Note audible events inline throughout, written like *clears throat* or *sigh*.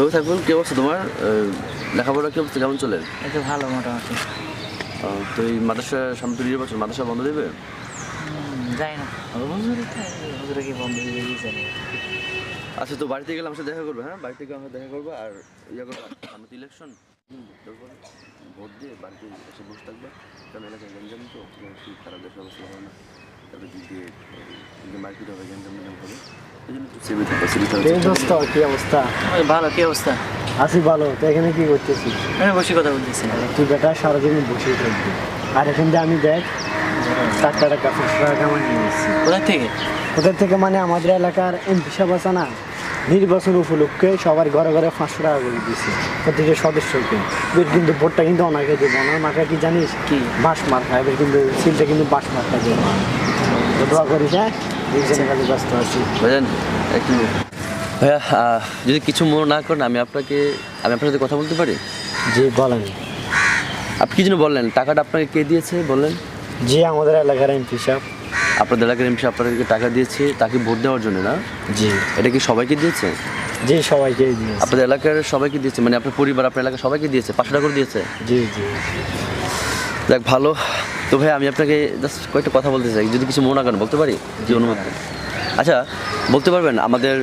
তো থাকবেন কি অবস্থা তোমার? লেখাপড়া কি অবস্থা? কেমন চলে? এই তো ভালো মোটামুটি। তো এই মাদ্রাসা সামনে তো নির্বাচন মাদ্রাসা বন্ধ দেবে? যাই না। হুজুরে কি বন্ধ গেছে আচ্ছা তো বাড়িতে গেলে আমার সাথে দেখা করবে হ্যাঁ? বাড়িতে গিয়ে আমার দেখা করবে আর ইয়ে করবে সামনে তো ইলেকশন ভোট দিয়ে বাড়িতে এসে বসে থাকবে। কারণ এলাকায় গঞ্জাম তো? খারাপ দেশের অবস্থা হবে না? তারপরে দিক দিয়ে মার্কেট হবে গঞ্জাম হবে এই জন্য সিবি থাকবে সিবি এই দোস্ত কি অবস্থা ভালো কি অবস্থা? আছি ভালো তো এখানে কি করতেছিস আমি বসে কথা বলতেছি। তুই বেটা সারাদিন বসেই থাকবি। আর এখান থেকে আমি দেখ চারটা টাকা পাঁচশো টাকা কামাই নিয়ে থেকে? ওদের থেকে মানে আমাদের এলাকার এমপি সাহেব আছে না নির্বাচন উপলক্ষে সবার ঘরে ঘরে পাঁচশো টাকা করে দিচ্ছে প্রত্যেকের সদস্যকে। এবার কিন্তু ভোটটা কিন্তু ওনাকে দেবো ওনার মার্কা কি জানিস? কি? বাঁশ মার্কা। এবার কিন্তু সিলটা কিন্তু বাঁশ মার্কা দেবো। তো দোয়া করিস হ্যাঁ? দুজনের ব্যস্ত আছি। বুঝলেন একটু ভাইয়া যদি কিছু মনে না করেন আমি আপনাকে আমি আপনার সাথে কথা বলতে পারি? জি বলেন। আপনি কি জন্য বললেন? টাকাটা আপনাকে কে দিয়েছে বললেন? জি আমাদের এলাকার এমপি সাহেব। আপনাদের এলাকার এমপি আপনাদেরকে টাকা দিয়েছে তাকে ভোট দেওয়ার জন্য না? জি। এটা কি সবাইকে দিয়েছে? জি সবাইকে দিয়েছি। আপনাদের এলাকার সবাইকে দিয়েছে মানে আপনার পরিবার আপনার এলাকার সবাইকে দিয়েছে পাঁচশো টাকা করে দিয়েছে? জি জি। দেখ ভালো। তো ভাই আমি আপনাকে জাস্ট কয়েকটা কথা বলতে চাই যদি কিছু মনে করেন বলতে পারি? যে অনুমতি। আচ্ছা বলতে পারবেন আমাদের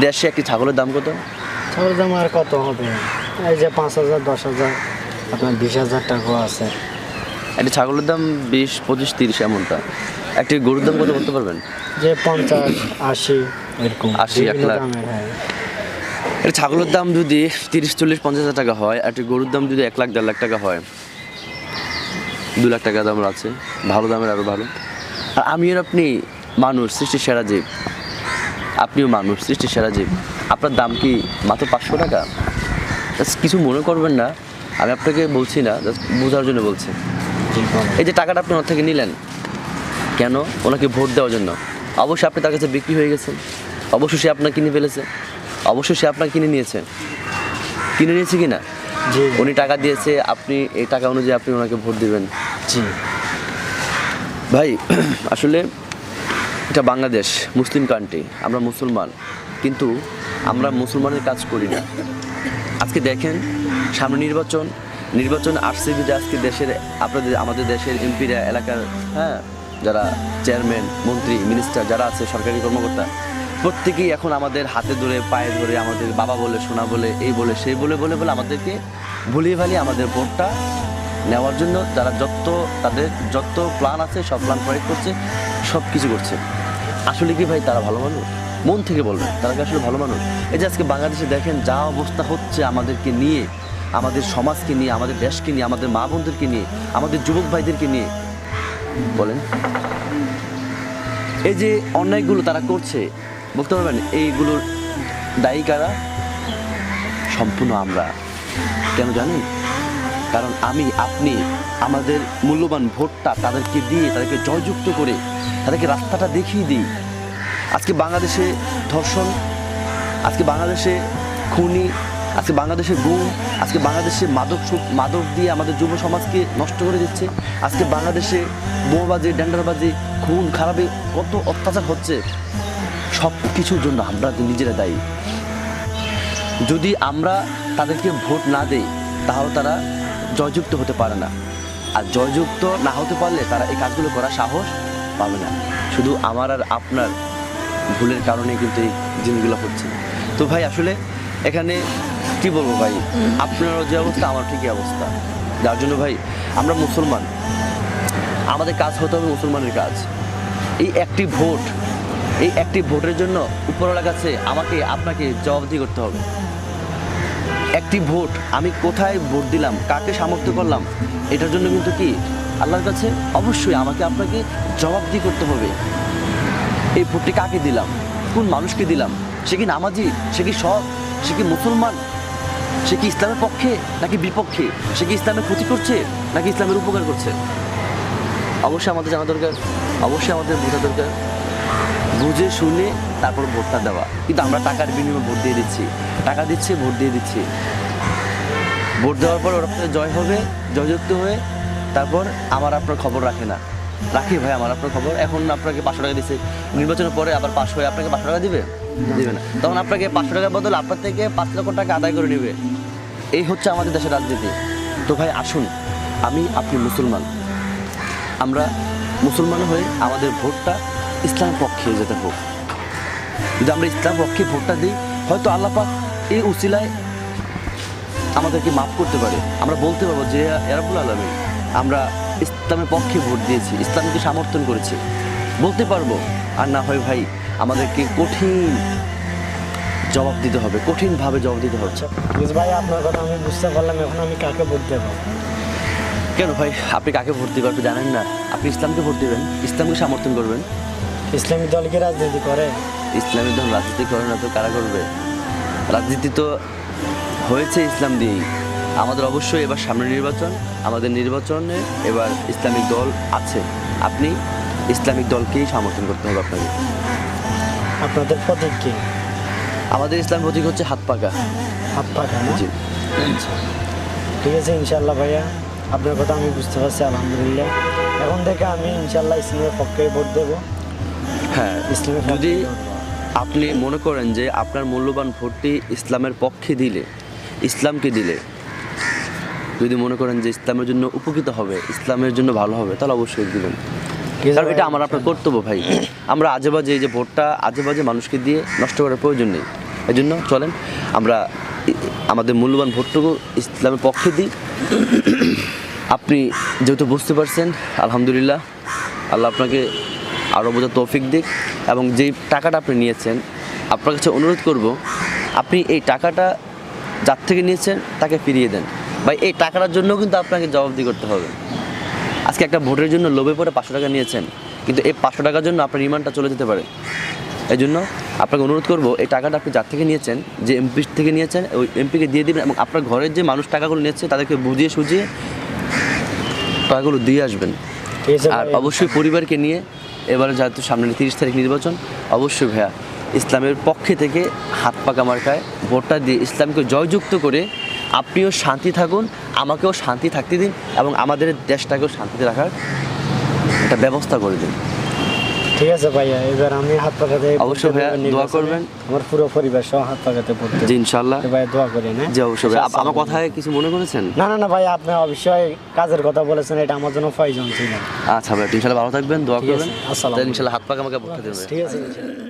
দেশে একটি ছাগলের দাম কত? ছাগলের দাম আর কত হবে? এই যে পাঁচ হাজার দশ হাজার আপনার বিশ হাজার টাকাও আছে। একটি ছাগলের দাম বিশ পঁচিশ তিরিশ এমনটা। একটি গরুর দাম কত বলতে পারবেন? যে পঞ্চাশ আশি এরকম। আশি, এক লাখ। হ্যাঁ। ছাগলের দাম যদি তিরিশ চল্লিশ পঞ্চাশ হাজার টাকা হয় একটি গরুর দাম যদি এক লাখ দেড় লাখ টাকা হয় দু লাখ টাকা দাম আছে। ভালো দামের আরও ভালো। আর আমিও আপনি মানুষ সৃষ্টির সেরা জীব। আপনিও মানুষ সৃষ্টির সেরা জীব। আপনার দাম কি মাত্র পাঁচশো টাকা? Just কিছু মনে করবেন না। আমি আপনাকে বলছি না জাস্ট বোঝার জন্য বলছি। এই যে টাকাটা আপনি ওর থেকে নিলেন কেন ওনাকে ভোট দেওয়ার জন্য? অবশ্যই আপনি তার কাছে বিক্রি হয়ে গেছেন অবশ্যই সে আপনার কিনে ফেলেছে। অবশ্যই সে আপনার কিনে নিয়েছে। কিনে নিয়েছে কি না উনি টাকা দিয়েছে আপনি এই টাকা অনুযায়ী আপনি ওনাকে ভোট দিবেন। জি। ভাই, *clears throat* আসলে এটা বাংলাদেশ, মুসলিম কান্ট্রি আমরা মুসলমান। কিন্তু আমরা মুসলমানের কাজ করি না। আজকে দেখেন, সামনে নির্বাচন নির্বাচন আসছে যে আজকে দেশের, আপনাদের, আমাদের দেশের এমপিরা এলাকার হ্যাঁ যারা চেয়ারম্যান মন্ত্রী মিনিস্টার যারা আছে, সরকারি কর্মকর্তা, প্রত্যেকেই এখন আমাদের হাতে ধরে, পায়ে ধরে আমাদের বাবা বলে, সোনা বলে, এই বলে, সেই বলে বলে বলে আমাদেরকে ভুলিয়ে ভালিয়ে আমাদের ভোটটা নেওয়ার জন্য তারা যত তাদের যত প্ল্যান আছে, সব প্ল্যান প্রয়োগ করছে, সব কিছু করছে। আসলে কি ভাই, তারা ভালো মানুষ? মন থেকে বলবেন, তারা কি আসলে ভালো মানুষ? এই যে আজকে বাংলাদেশে দেখেন যা অবস্থা হচ্ছে আমাদেরকে নিয়ে, আমাদের সমাজকে নিয়ে, আমাদের দেশকে নিয়ে, আমাদের মা বোনদেরকে নিয়ে, আমাদের যুবক ভাইদেরকে নিয়ে, বলেন। এই যে অন্যায়গুলো তারা করছে বলতে পারবেন? এইগুলোর দায়ী কারা? সম্পূর্ণ আমরা। কেন জানেন? কারণ আমি, আপনি আমাদের মূল্যবান ভোটটা তাদেরকে দিয়ে, তাদেরকে জয়যুক্ত করে, তাদেরকে রাস্তাটা দেখিয়ে দিই আজকে বাংলাদেশে ধর্ষণ, আজকে বাংলাদেশে খুনি, আজকে বাংলাদেশে গুম, আজকে বাংলাদেশে মাদক মাদক দিয়ে আমাদের যুব সমাজকে নষ্ট করে দিচ্ছে। আজকে বাংলাদেশে বোমাবাজি ড্যান্ডারবাজি খুন, খারাপে কত অত্যাচার হচ্ছে, সব কিছুর জন্য আমরা নিজেরা দায়ী। যদি আমরা তাদেরকে ভোট না দেই, তাহলে তারা জয়যুক্ত হতে পারে না। আর জয়যুক্ত না হতে পারলে তারা এই কাজগুলো করার সাহস পাবে না। শুধু আমার আর আপনার ভুলের কারণে কিন্তু এই জিনিসগুলো হচ্ছে। তো ভাই, আসলে এখানে কি বলব ভাই? আপনারও যে অবস্থা, আমার ঠিকই অবস্থা। যার জন্য ভাই, আমরা মুসলমান। আমাদের কাজ হতে হবে মুসলমানের কাজ। এই একটি ভোট, এই একটি ভোটের জন্য উপরওয়ালার কাছে আমাকে, আপনাকে জবাবদি করতে হবে। একটি ভোট, আমি কোথায় ভোট দিলাম, কাকে সামর্থ্য করলাম, এটার জন্য কিন্তু কি আল্লাহর কাছে অবশ্যই আমাকে আপনাকে জবাবদিহি করতে হবে। এই ভোটটি কাকে দিলাম, কোন মানুষকে দিলাম, সে কি নামাজি, সে কি সৎ সে কি মুসলমান, সে কি ইসলামের পক্ষে নাকি বিপক্ষে, সে কি ইসলামের ক্ষতি করছে নাকি ইসলামের উপকার করছে? অবশ্যই আমাদের জানা দরকার, অবশ্যই আমাদের বোঝা দরকার। বুঝে শুনে তারপর ভোটটা দেওয়া। কিন্তু আমরা টাকার বিনিময়ে ভোট দিয়ে দিচ্ছি। টাকা দিচ্ছে, ভোট দিয়ে দিচ্ছি। ভোট দেওয়ার পর ওরা জয় হবে, জয়যুক্ত হয়ে তারপর আমার আপনার খবর রাখে না। রাখি ভাই, আমার আপনার খবর। এখন আপনাকে পাঁচশো টাকা দিচ্ছে নির্বাচনের পরে আবার পাশ হয়ে আপনাকে পাঁচশো টাকা দিবে? দিবে না। তখন আপনাকে পাঁচশো টাকার বদলে আপনার থেকে পাঁচ লক্ষ টাকা আদায় করে নেবে। এই হচ্ছে আমাদের দেশের রাজনীতি। তো ভাই, আসুন। আমি আপনি মুসলমান। আমরা মুসলমান হয়ে আমাদের ভোটটা ইসলামের পক্ষে যেতে হোক। যদি আমরা ইসলাম পক্ষে ভোটটা দিই হয়তো আল্লাহ পাক এই উসিলায় আমাদেরকে মাফ করতে পারে। আমরা বলতে পারব যে এরাবুল আলমী আমরা ইসলামের পক্ষে ভোট দিয়েছি ইসলামকে সমর্থন করেছি। বলতে পারব আর না হয় ভাই আমাদেরকে কঠিন জবাব দিতে হবে কঠিনভাবে জবাব দিতে হচ্ছে ভাই আপনার কথা আমি বুঝতে পারলাম এখন আমি কাকে ভোট দেবো? কেন ভাই আপনি কাকে ভোট দিবেন আপনি জানেন না? আপনি ইসলামকে ভোট দিবেন ইসলামকে সমর্থন করবেন। ইসলামী দল কি রাজনীতি করে? ইসলামী দল রাজনীতি করে না তো কারা করবে? রাজনীতি তো হয়েছে ইসলাম দিয়েই। আমাদের অবশ্যই এবার সামনে নির্বাচন আমাদের নির্বাচনে এবার ইসলামিক দল আছে। আপনি ইসলামিক দলকেই সমর্থন করতে হবে আপনাকে। আপনাদের প্রতীক কি? আমাদের ইসলাম প্রতীক হচ্ছে হাত পাকা। হাত পাকা না? জি। ঠিক আছে ইনশাল্লাহ ভাইয়া। আপনার কথা আমি বুঝতে পারছি আলহামদুলিল্লাহ। এখন থেকে আমি ইনশাল্লাহ ইসলামের পক্ষে ভোট দেবো। হ্যাঁ যদি। আপনি মনে করেন যে আপনার মূল্যবান ভোটটি ইসলামের পক্ষে দিলে ইসলামকে দিলে যদি মনে করেন যে ইসলামের জন্য উপকৃত হবে ইসলামের জন্য ভালো হবে তাহলে অবশ্যই দিবেন। কারণ এটা আমার আপনার কর্তব্য ভাই। আমরা আজে বাজে এই যে ভোটটা আজে বাজে মানুষকে দিয়ে নষ্ট করার প্রয়োজন নেই। এই জন্য চলেন আমরা আমাদের মূল্যবান ভোটটুকু ইসলামের পক্ষে দিই। আপনি যেহেতু বুঝতে পারছেন আলহামদুলিল্লাহ আল্লাহ আপনাকে আরও বোঝার তৌফিক দিক এবং যেই টাকাটা আপনি নিয়েছেন আপনার কাছে অনুরোধ করব আপনি এই টাকাটা যার থেকে নিয়েছেন তাকে ফিরিয়ে দেন। বা এই টাকাটার জন্য কিন্তু আপনাকে জবাবদি করতে হবে। আজকে একটা ভোটের জন্য লোভে পড়ে পাঁচশো টাকা নিয়েছেন কিন্তু এই পাঁচশো টাকার জন্য আপনার রিমান্ডটা চলে যেতে পারে। এই জন্য আপনাকে অনুরোধ করব এই টাকাটা আপনি যার থেকে নিয়েছেন যে এমপি থেকে নিয়েছেন ওই এমপিকে দিয়ে দিবেন এবং আপনার ঘরের যে মানুষ টাকাগুলো নিয়েছে তাদেরকে বুঝিয়ে সুঝিয়ে টাকাগুলো দিয়ে আসবেন। ঠিক আছে আর অবশ্যই পরিবারকে নিয়ে এবারে যেহেতু সামনের তিরিশ তারিখ নির্বাচন, অবশ্যই ভাইয়া ইসলামের পক্ষে থেকে হাত পাকা মার্কায় ভোটটা দিয়ে ইসলামকে জয়যুক্ত করে আপনিও শান্তি থাকুন, আমাকেও শান্তি থাকতে দিন এবং আমাদের দেশটাকেও শান্তিতে রাখার একটা ব্যবস্থা করে দিন। ঠিক আছে ভাইয়া এবার আমি হাত পাকাতে অবশ্যই ভাইয়া, দোয়া করবেন। আমার পুরো পরিবার সহ হাত পাকাতে পড়তে জি ইনশাল্লাহ ভাই ভাইয়া দোয়া করেন হ্যাঁ? জি অবশ্যই ভাই আমার কথায় কিছু মনে করেছেন? না না না ভাই আপনি অবশ্যই কাজের কথা বলেছেন এটা আমার জন্য প্রয়োজন ছিল। আচ্ছা ভাই ইনশাআল্লাহ ভালো থাকবেন দোয়া করবেন। আসসালাম ইনশাআল্লাহ হাত পাকা আমাকে পড়তে দেবেন। ঠিক আছে ইনশাআল্লাহ।